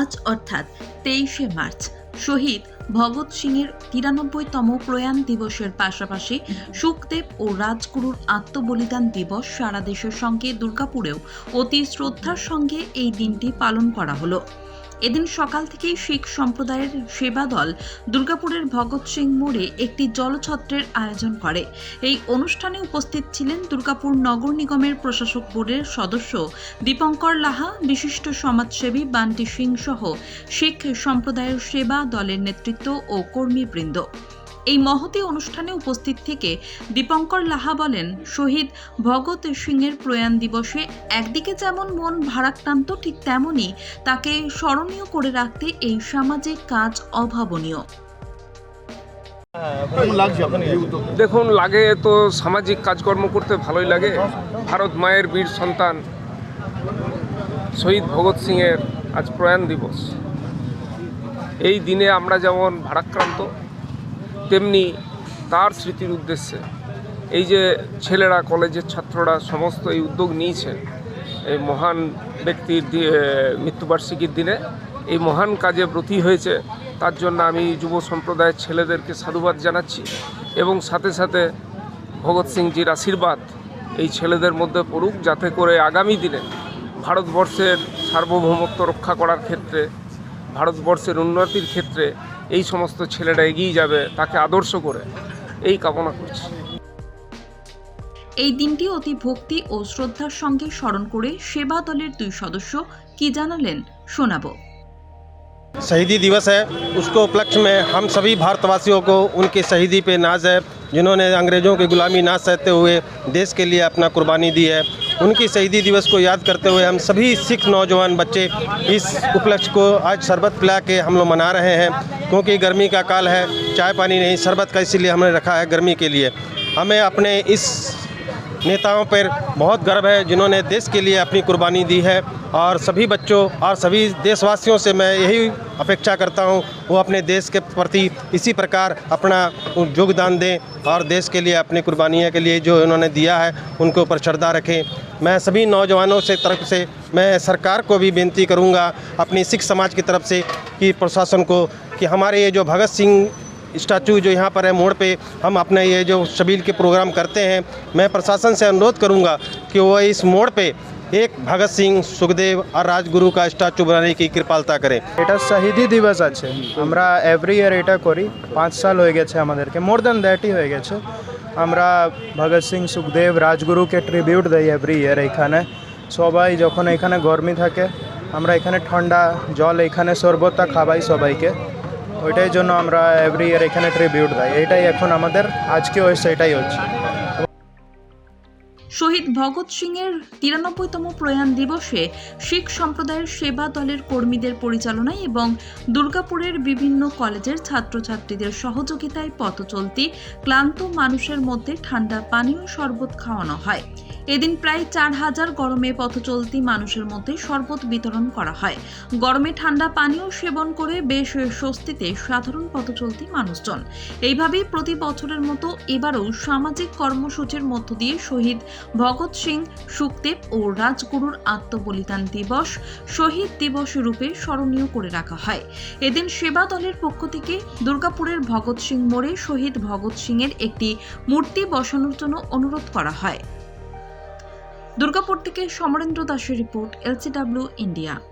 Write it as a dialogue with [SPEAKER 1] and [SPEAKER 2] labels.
[SPEAKER 1] আজ অর্থাৎ তেইশে মার্চ, শহীদ ভগৎ সিংয়ের তিরানব্বইতম প্রয়াণ দিবসের পাশাপাশি সুখদেব ও রাজগুরুর আত্মবলিদান দিবস সারা দেশের সঙ্গে দুর্গাপুরেও অতি শ্রদ্ধার সঙ্গে এই দিনটি পালন করা হলো। এদিন সকাল থেকেই শিখ সম্প্রদায়ের সেবা দল দুর্গাপুরের ভগৎ সিং মোড়ে একটি জলছত্রের আয়োজন করে। এই অনুষ্ঠানে উপস্থিত ছিলেন দুর্গাপুর নগর নিগমের প্রশাসক বোর্ডের সদস্য দীপঙ্কর লাহা, বিশিষ্ট সমাজসেবী বান্টি সিং সহ শিখ সম্প্রদায়ের সেবা দলের নেতৃত্ব ও কর্মীবৃন্দ। এই মহতি অনুষ্ঠানে উপস্থিত থেকে দীপঙ্কর লাহা বলেন শহীদ ভগৎ সিংয়ের প্রয়াণ দিবসে একদিকে যেমন মন ভারাক্রান্ত ঠিক তেমনই তাকে স্মরণীয় করে রাখতে এই সামাজিক কাজ অভাবনীয়।
[SPEAKER 2] দেখুন লাগে তো সামাজিক কাজকর্ম করতে ভালোই লাগে। ভারত মায়ের বীর সন্তান শহীদ ভগৎ সিংয়ের আজ প্রয়াণ দিবস। এই দিনে আমরা যেমন ভারাক্রান্ত তেমনি তার স্মৃতির উদ্দেশ্যে এই যে ছেলেরা, কলেজের ছাত্ররা সমস্ত এই উদ্যোগ নিয়েছে এই মহান ব্যক্তির মৃত্যুবার্ষিকীর দিনে, এই মহান কাজে ব্রতী হয়েছে, তার জন্য আমি যুব সম্প্রদায়ের ছেলেদেরকে সাধুবাদ জানাচ্ছি এবং সাথে সাথে ভগৎ সিংজির আশীর্বাদ এই ছেলেদের মধ্যে পড়ুক, যাতে করে আগামী দিনে ভারতবর্ষের সার্বভৌমত্ব রক্ষা করার ক্ষেত্রে, ভারতবর্ষের উন্নতির ক্ষেত্রে এই সমস্ত ছেলেরা এগিয়ে যাবে তাকে আদর্শ করে এই কামনা করছি
[SPEAKER 1] এই দিনটি অতি ভক্তি ও শ্রদ্ধার সঙ্গে স্মরণ করে সেবা দলের দুই সদস্য কি জানালেন শোনাবো
[SPEAKER 3] शहीदी दिवस है उसको उपलक्ष्य में हम सभी भारतवासियों को उनकी शहीदी पे नाज है जिन्होंने अंग्रेज़ों की गुलामी ना सहते हुए देश के लिए अपना कुर्बानी दी है उनकी शहीदी दिवस को याद करते हुए हम सभी सिख नौजवान बच्चे इस उपलक्ष्य को आज शरबत पिला के हम लोग मना रहे हैं। क्योंकि गर्मी का काल है, चाय पानी नहीं, शरबत का इसीलिए हमने रखा है गर्मी के लिए। हमें अपने इस नेताओं पर बहुत गर्व है जिन्होंने देश के लिए अपनी कुर्बानी दी है और सभी बच्चों और सभी देशवासियों से मैं यही अपेक्षा करता हूँ, वो अपने देश के प्रति इसी प्रकार अपना योगदान दें और देश के लिए अपनी कुर्बानियों के लिए जो इन्होंने दिया है, उनके ऊपर श्रद्धा रखें। मैं सभी नौजवानों से तरफ़ से मैं सरकार को भी बेनती करूँगा, अपनी सिख समाज की तरफ़ से कि प्रशासन को कि हमारे ये जो भगत सिंह स्टैचू जो यहाँ पर है मोड़ पे हम अपने ये जो शबील के प्रोग्राम करते हैं मैं प्रशासन से अनुरोध करूँगा कि वो इस मोड़ पे एक भगत सिंह सुखदेव और राजगुरु का स्टैचू बनाने की कृपालता करें
[SPEAKER 4] এটা শহীদি দিবস আছে আমরা এভরি ইয়ার এটা করি পাঁচ সাল হয়ে গেছে আমাদেরকে মোর দ্যান দ্যাটই হয়ে গেছে আমরা ভগৎ সিং সুখদেব রাজগুরুকে ট্রিবিউট দেই এভরি ইয়ার এখানে সবাই যখন এখানে গরমি থাকে আমরা এখানে ঠান্ডা জল এখানে শরবতটা খাওয়াই সবাইকে ওইটাই জন্য আমরা এভরি ইয়ার এখানে ট্রিবিউট দেয়। এটাই এখন আমাদের আজকে আজকেও সেটাই হচ্ছে।
[SPEAKER 1] শহীদ ভগৎ সিংয়ের তিরানব্বইতম প্রয়াণ দিবসে শিখ সম্প্রদায়ের সেবা দলের কর্মীদের পরিচালনায় এবং দুর্গাপুরের বিভিন্ন কলেজের ছাত্রছাত্রীদের সহযোগিতায় পথ চলতি ক্লান্ত মানুষের মধ্যে ঠান্ডা পানীয় শরবত খাওয়ানো হয়। এদিন প্রায় চার হাজার গরমে পথ চলতি মানুষের মধ্যে শরবত বিতরণ করা হয়। গরমে ঠান্ডা পানীয় সেবন করে বেশ স্বস্তিতে সাধারণ পথ চলতি মানুষজন। এইভাবেই প্রতি বছরের মতো এবারও সামাজিক কর্মসূচির মধ্য দিয়ে শহীদ ভগৎ সিং, সুখদেব ও রাজগুরুর আত্মবলিদান দিবস শহীদ দিবস রূপে স্মরণীয় করে রাখা হয়। এদিন সেবা দলের পক্ষ থেকে দুর্গাপুরের ভগৎ সিং মোড়ে শহীদ ভগৎ সিংয়ের একটি মূর্তি বসানোর জন্য অনুরোধ করা হয়। দুর্গাপুর থেকে সমরেন্দ্র দাসের রিপোর্ট, এলসিডাব্লিউ, ইন্ডিয়া।